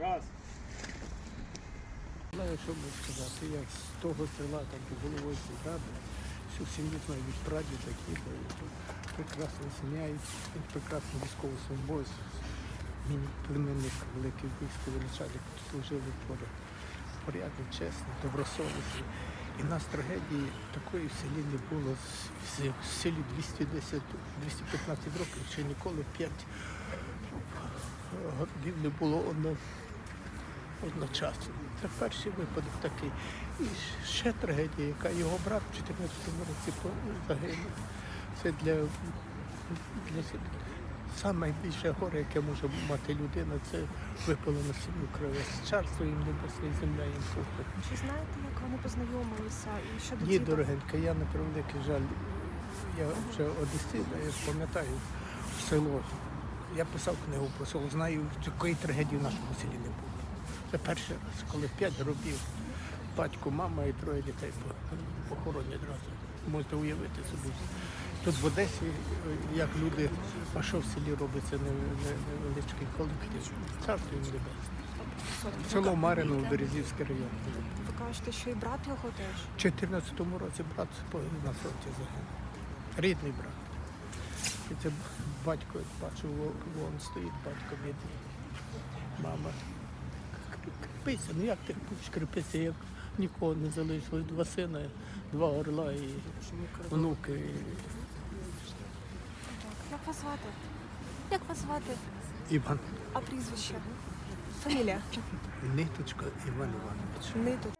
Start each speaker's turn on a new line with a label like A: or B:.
A: Раз.
B: Знаю, що можу сказати. Я з того села, там по головою сільради, всю сім'ю знаю від прадіда, діда. Прекрасна сім'я, він прекрасний військовослужбовець. Мій племенник великий військовий начальник служили поряд. Порядний, чесний, добросовісний. І нас трагедії такої в селі не було. В селі 210, 215 років, ще ніколи 5 годів не було одно, одночасно. Це перший випадок такий. І ще трагедія, яка його брат в 14 році загинув. Це для, для саме більше горе, яке може мати людина, це випало на сім'ю крові. Царство їм небесне, і земля їм пухне.
C: Чи знаєте, як вони познайомилися і що до
B: Ні, дорогенька, я на превеликий жаль, я вже одесита, я пам'ятаю село. Я писав книгу про село, знаю, такої трагедії в нашому селі не було. Це перший раз, коли п'ять робів, батько, мама і троє дітей по- похоронені одразу. Можете уявити собі. Тут в Одесі, е, як люди, а що в селі робиться, не- не- невеличкий колектив. Царство їм небесне. Село Марино, Березівський район.
C: Ви кажете, що і брат його теж.
B: У 14-му році брат на фронті загинув. Рідний брат. І це батько, бачу, вон стоїть, батько бідний. Мама. Кр- ну як ти будеш кріпитися, як нікого не залишилось. Два сина, два орла і внуки.
C: Як вас звати? Як вас звати?
B: Іван.
C: А прізвище? Фамілія?
B: Ниточка Іван Іванович.
C: Ниту.